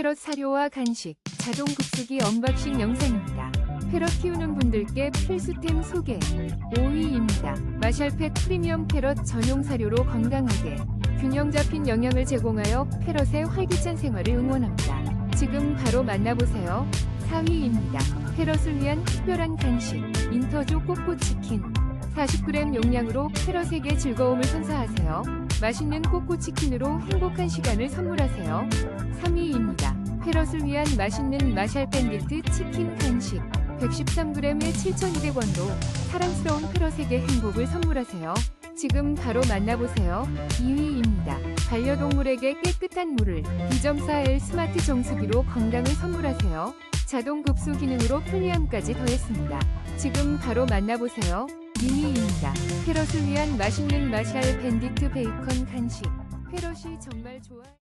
패럿 사료와 간식, 자동 급수기 언박싱 영상입니다. 패럿 키우는 분들께 필수템 소개 5위입니다. 마샬펫 프리미엄 패럿 전용 사료로 건강하게 균형 잡힌 영양을 제공하여 패럿의 활기찬 생활을 응원합니다. 지금 바로 만나보세요. 4위입니다. 패럿을 위한 특별한 간식 인터조 꼬꼬치킨 40g 용량으로 패럿에게 즐거움을 선사하세요. 맛있는 꼬꼬치킨으로 행복한 시간을 선물하세요. 3위입니다. 패럿을 위한 맛있는 마샬 밴디트 치킨 간식 113g에 7,200원로 사랑스러운 패럿에게 행복을 선물하세요. 지금 바로 만나보세요. 2위입니다. 반려동물에게 깨끗한 물을 2.4L 스마트 정수기로 건강을 선물하세요. 자동 급수 기능으로 편리함까지 더했습니다. 지금 바로 만나보세요. 2위입니다. 패럿을 위한 맛있는 마샬 밴디트 베이컨 간식. 패럿이 정말 좋아.